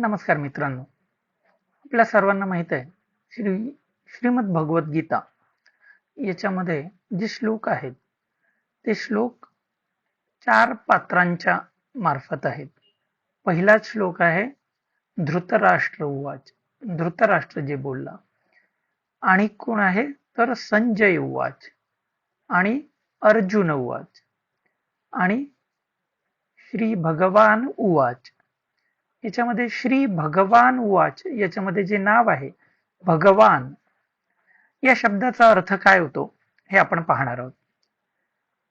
नमस्कार मित्रांनो. आपल्या सर्वांना माहीत आहे श्री श्रीमद गीता याच्यामध्ये जे श्लोक आहेत ते श्लोक चार पात्रांच्या मार्फत आहेत. पहिलाच श्लोक आहे धृतराष्ट्र उवाच. धृतराष्ट्र जे बोलला आणि कोण आहे? तर संजय उवाच आणि अर्जुन उवाच आणि श्री भगवान उवाच. याच्यामध्ये श्री भगवान वाच याच्यामध्ये जे नाव आहे भगवान या शब्दाचा अर्थ काय होतो हे आपण पाहणार आहोत.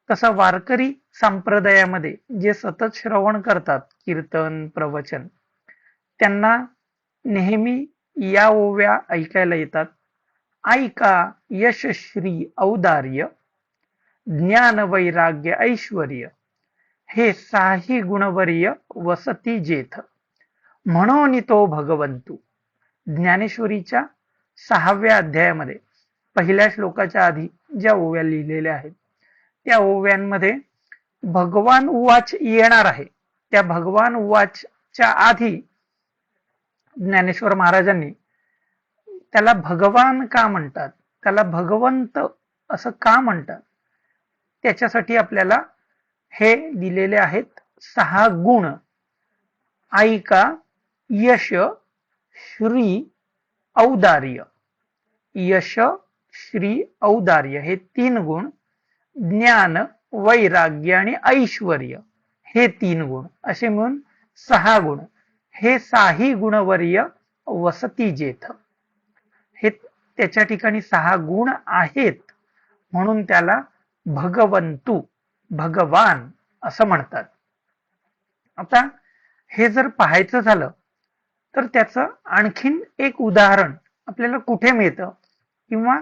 तसं वारकरी संप्रदायामध्ये जे सतत श्रवण करतात कीर्तन प्रवचन त्यांना नेहमी या ओव्या ऐकायला येतात. ऐका यशश्री औदार्य ज्ञान वैराग्य ऐश्वर हे साही गुणवर्य वसती जेथ. म्हणून तो भगवंतू. ज्ञानेश्वरीच्या सहाव्या अध्यायामध्ये पहिल्या श्लोकाच्या आधी ज्या ओव्या लिहिलेल्या आहेत त्या ओव्यांमध्ये भगवान उवाच येणार आहे. त्या भगवान उवाचच्या आधी ज्ञानेश्वर महाराजांनी त्याला भगवान का म्हणतात? त्याला भगवंत असं का म्हणतात? त्याच्यासाठी आपल्याला हे दिलेले आहेत सहा गुण. ऐका यश श्री औदार्य. यश श्री औदार्य हे तीन गुण. ज्ञान वैराग्य आणि ऐश्वर हे तीन गुण. असे म्हणून सहा गुण. हे साही गुणवर्य वसती जेथ. हे त्याच्या ठिकाणी सहा गुण आहेत. म्हणून त्याला भगवंतू भगवान असं म्हणतात. आता हे जर पाहायचं झालं तर त्याचं आणखीन एक उदाहरण आपल्याला कुठे मिळतं? किंवा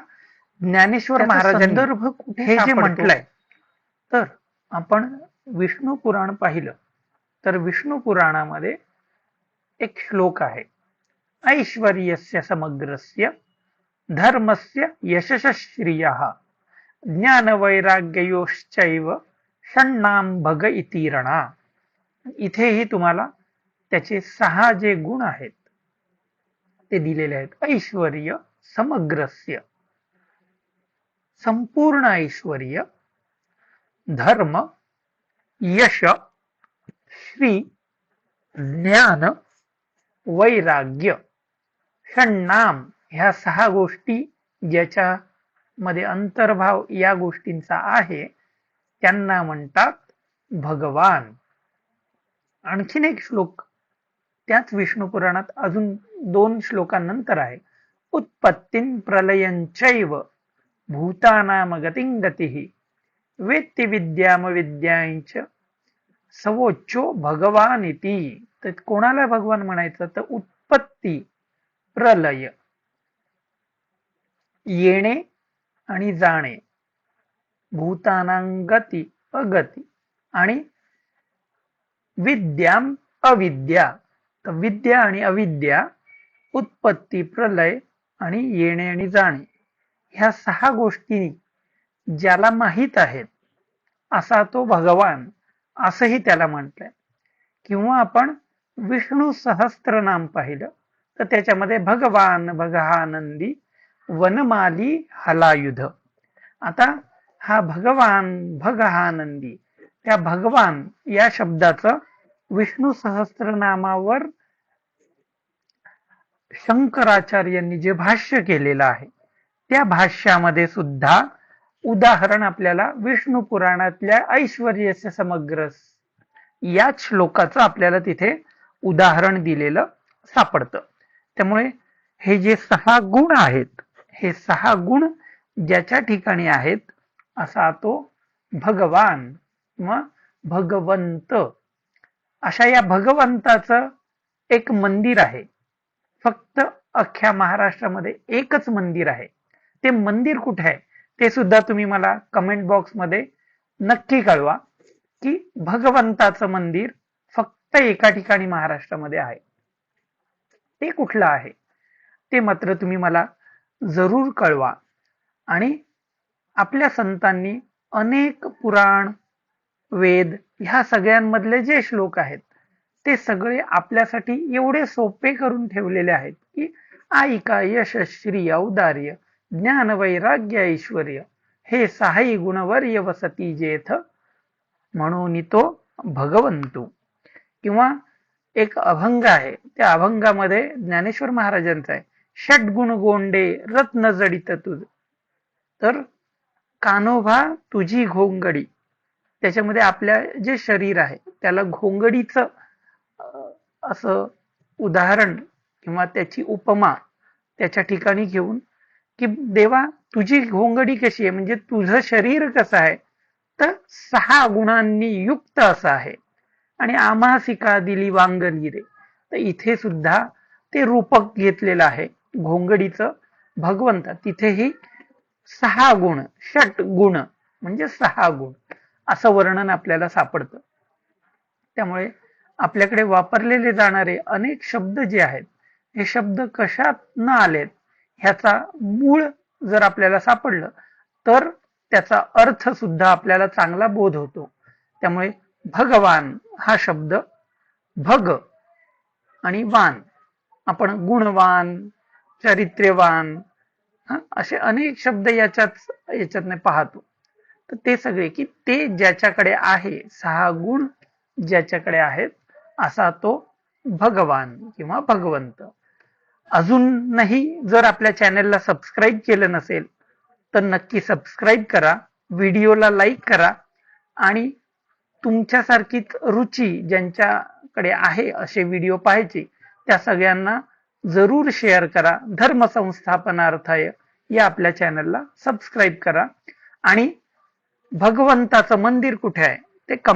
ज्ञानेश्वर महाराजांनी कुठे हे जे म्हटलंय? तर आपण विष्णू पुराण पाहिलं. तर विष्णू पुराणामध्ये एक श्लोक आहे. ऐश्वर्यस्य समग्रस्य धर्मस्य यशश्रिय ज्ञान वैराग्ययोश्चैव षण्णाम भग इतिरणा. इथेही तुम्हाला त्याचे सहा जे गुण आहेत ते दिलेले आहेत. ऐश्वर समग्रस्य. संपूर्ण ऐश्वर धर्म यश श्री ज्ञान वैराग्य षण्णाम. ह्या सहा गोष्टी ज्याच्या मध्ये अंतर्भाव या गोष्टींचा आहे त्यांना म्हणतात भगवान. आणखीन एक श्लोक त्याच विष्णू पुराणात अजून दोन श्लोकांनंतर आहे. उत्पत्तीन प्रलयंचैव भूतानाम गतीं। गती वेत्ती विद्याम विद्यांच सवोच्चो भगवान इति तर कोणाला भगवान म्हणायचं? तर उत्पत्ती प्रलय येणे आणि जाणे भूतानांगती अगती आणि विद्याम अविद्या। तर विद्या आणि अविद्या उत्पत्ती प्रलय आणि येणे आणि जाणे ह्या सहा गोष्टी ज्याला माहीत आहेत असा तो भगवान असंही त्याला म्हटलंय. किंवा आपण विष्णू सहस्त्र नाम पाहिलं तर त्याच्यामध्ये भगवान भगहानंदी वनमाली हलायुध. आता हा भगवान भगहानंदी त्या भगवान या शब्दाचं विष्णू सहस्त्रनामावर शंकराचार्यांनी जे भाष्य केलेलं आहे त्या भाष्यामध्ये सुद्धा उदाहरण आपल्याला विष्णू पुराणातल्या ऐश्वर्यस्य समग्र या श्लोकाचं आपल्याला तिथे उदाहरण दिलेलं सापडतं. त्यामुळे हे जे सहा गुण आहेत हे सहा गुण ज्याच्या ठिकाणी आहेत असा तो भगवान मग भगवंत अशा या भगवंताचं एक मंदिर आहे. फक्त अख्ख्या महाराष्ट्रामध्ये एकच मंदिर आहे. ते मंदिर कुठे आहे? ते सुद्धा तुम्ही मला कमेंट बॉक्समध्ये नक्की कळवा की भगवंताचं मंदिर फक्त एका ठिकाणी महाराष्ट्रामध्ये आहे. ते कुठलं आहे? ते मात्र तुम्ही मला जरूर कळवा. आणि आपल्या संतांनी अनेक पुराण वेद ह्या सगळ्यांमधले जे श्लोक आहेत ते सगळे आपल्यासाठी एवढे सोपे करून ठेवलेले आहेत की ऐका यशश्री औदार्य ज्ञान वैराग्य ऐश्वर हे सहाही गुणवर्य वसती जेथ म्हणून तो भगवंतू. किंवा एक अभंग आहे त्या अभंगामध्ये ज्ञानेश्वर महाराजांचा आहे षटगुण गोंडे रत्न जडित तुझ. तर कानोभा तुझी घोंगडी त्याच्यामध्ये आपल्या जे शरीर आहे त्याला घोंगडीचं असं उदाहरण किंवा त्याची उपमा त्याच्या ठिकाणी घेऊन की देवा तुझी घोंगडी कशी आहे? म्हणजे तुझं शरीर कसं आहे? तर सहा गुणांनी युक्त असं आहे. आणि आमासिका दिली वांगणी रे तर इथे सुद्धा ते रूपक घेतलेलं आहे घोंगडीचं भगवंत. तिथेही सहा गुण षट गुण म्हणजे सहा गुण. असं वर्णन आपल्याला सापडतं. त्यामुळे आपल्याकडे वापरलेले जाणारे अनेक शब्द जे आहेत हे शब्द कशात न आलेत ह्याचा मूळ जर आपल्याला सापडलं तर त्याचा अर्थ सुद्धा आपल्याला चांगला बोध होतो. त्यामुळे भगवान हा शब्द भग आणि वान आपण गुणवान चारित्र्यवान हा, असे अनेक शब्द याच्यात याच्यातने पाहतो. तर ते सगळे की ते ज्याच्याकडे आहे सहा गुण ज्याच्याकडे आहेत असा तो भगवान किंवा भगवंत. अजूनही जर आपल्या चॅनेलला सबस्क्राईब केलं नसेल तर नक्की सबस्क्राईब करा व्हिडिओला लाईक करा आणि तुमच्यासारखीच रुची ज्यांच्याकडे आहे असे व्हिडिओ पाहायचे त्या सगळ्यांना जरूर शेअर करा. धर्म संस्थापनार्थाय या आपल्या चॅनलला सबस्क्राईब करा आणि भगवंताचं मंदिर कुठे आहे? ते कम